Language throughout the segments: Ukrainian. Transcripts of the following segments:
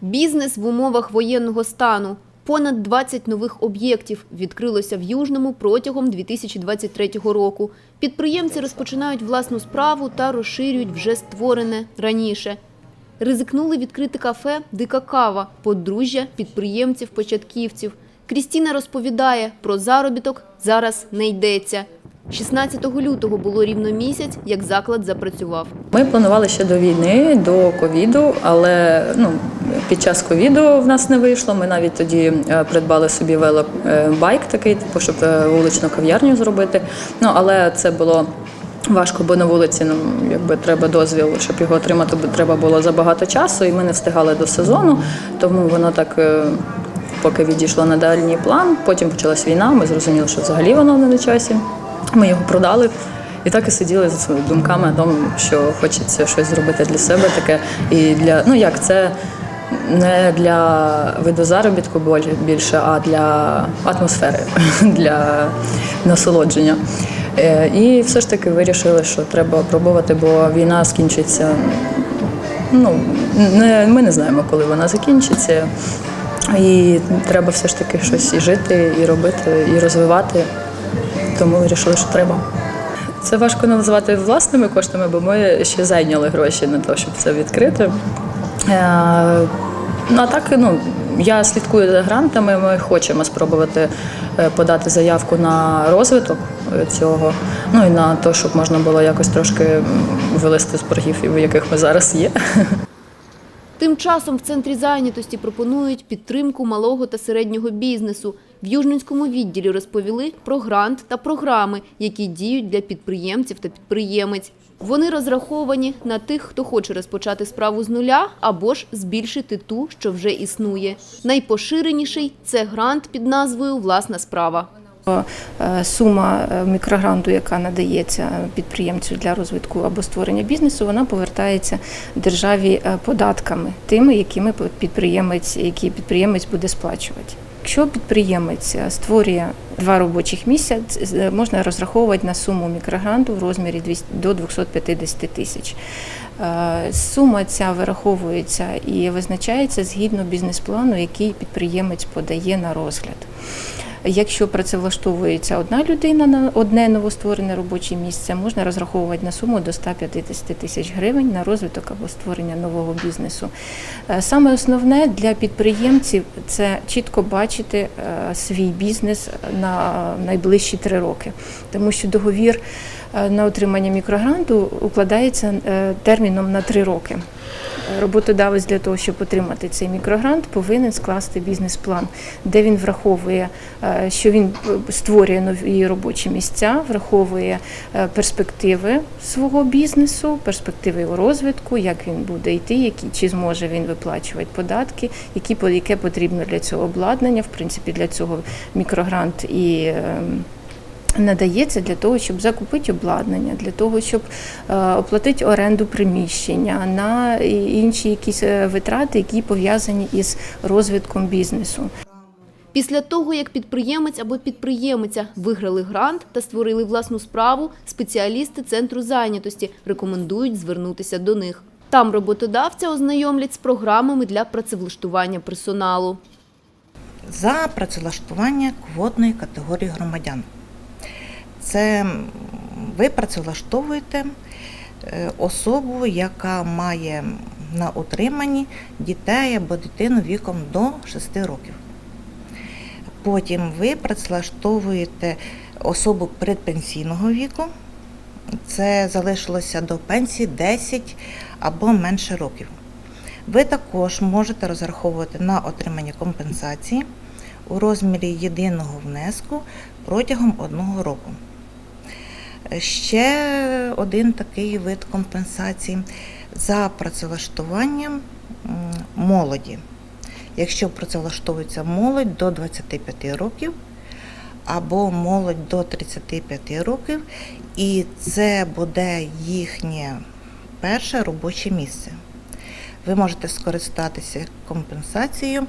Бізнес в умовах воєнного стану. Понад 20 нових об'єктів відкрилося в Южному протягом 2023 року. Підприємці розпочинають власну справу та розширюють вже створене раніше. Ризикнули відкрити кафе «Дика кава» – подружжя підприємців-початківців. Крістіна розповідає, про заробіток зараз не йдеться. 16 лютого було рівно місяць, як заклад запрацював. Ми планували ще до війни, до ковіду, але ну, під час ковіду в нас не вийшло. Ми навіть тоді е, придбали собі велобайк такий, типу, щоб е, вуличну кав'ярню зробити. Ну, але це було. Важко, бо на вулиці ну, якби треба дозвіл, щоб його отримати, бо треба було забагато часу, і ми не встигали до сезону, тому воно так е, поки відійшло на дальній план. Потім почалась війна. Ми зрозуміли, що взагалі воно не на часі. Ми його продали. І так і сиділи за своїми думками о тому, що хочеться щось зробити для себе таке. І для ну як це не для виду заробітку більше, а для атмосфери, для насолодження. Е, І все ж таки вирішили, що треба пробувати, бо війна скінчиться. Ну не ми не знаємо, коли вона закінчиться. І треба все ж таки щось і жити, і робити, і розвивати. Тому вирішили, що треба. Це важко назвати власними коштами, бо ми ще зайняли гроші на те, щоб це відкрити. Ну а так, ну я слідкую за грантами. Ми хочемо спробувати е, подати заявку на розвиток е, цього. Ну і на те, щоб можна було якось трошки вилезти з боргів, в яких ми зараз є. Тим часом в центрі зайнятості пропонують підтримку малого та середнього бізнесу. В Южненському відділі розповіли про грант та програми, які діють для підприємців та підприємець. Вони розраховані на тих, хто хоче розпочати справу з нуля або ж збільшити ту, що вже існує. Найпоширеніший – це грант під назвою «Власна справа». Е, Сума е, мікрогранту, яка надається підприємцю для розвитку або створення бізнесу, вона повертається державі е, податками, тими, якими підприємець, які підприємець буде сплачувати. Якщо підприємець створює два робочих місця, можна розраховувати на суму мікрогранту в розмірі 200 до 250 тисяч. Сума ця вираховується і визначається згідно бізнес-плану, який підприємець подає на розгляд. Якщо працевлаштовується одна людина на одне новостворене робоче місце, можна розраховувати на суму до 150 тисяч гривень на розвиток або створення нового бізнесу. Е, Саме основне для підприємців це чітко бачити е, свій бізнес на найближчі три роки, тому що договір е, на отримання мікрогранту укладається терміном на три роки. Роботодавець для того, щоб отримати цей мікрогрант, повинен скласти бізнес-план, де він враховує, е, що він е, створює нові робочі місця, враховує е, перспективи свого бізнесу, перспективи його розвитку, як він буде йти, які чи зможе він виплачувати податки, які яке потрібно для цього обладнання. В принципі, для цього мікрогрант і. Надається для того, щоб закупити обладнання, для того, щоб е, оплатити оренду приміщення, на інші якісь е, витрати, які пов'язані із розвитком бізнесу. Після того, як підприємець або підприємиця виграли грант та створили власну справу, спеціалісти Центру зайнятості рекомендують звернутися до них. Там роботодавця ознайомлять з програмами для працевлаштування персоналу. за працевлаштування квотної категорії громадян. Це ви працевлаштовуєте е, особу, яка має на утриманні дітей або дитину віком до 6 років. Потім ви працевлаштовуєте особу предпенсійного віку. Це залишилося до пенсії 10 або менше років. Ви також можете розраховувати на отримання компенсації у розмірі єдиного внеску протягом одного року. Ще один такий вид компенсації за працевлаштуванням молоді. Якщо працевлаштовується молодь до 25 років або молодь до 35 років, і це буде їхнє перше робоче місце ви можете скористатися компенсацією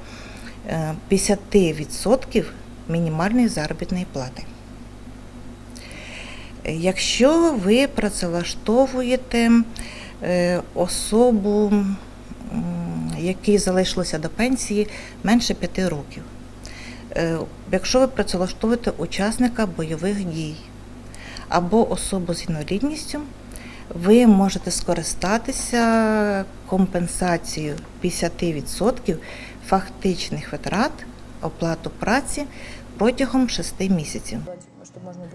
е, 50% мінімальної заробітної плати. Якщо ви працевлаштовуєте е, особу, м, які залишилися до пенсії менше п'яти років. Е, Якщо ви працевлаштовуєте учасника бойових дій або особу з інвалідністю, ви можете скористатися компенсацією 50% фактичних витрат оплату праці протягом 6 місяців.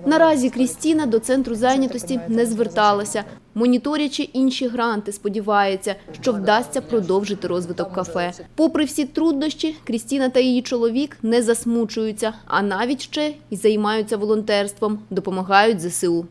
Наразі Крістіна до центру зайнятості не зверталася. Моніторячи інші гранти, сподівається, що вдасться продовжити розвиток кафе. Попри всі труднощі, Крістіна та її чоловік не засмучуються, а навіть ще й займаються волонтерством, допомагають ЗСУ.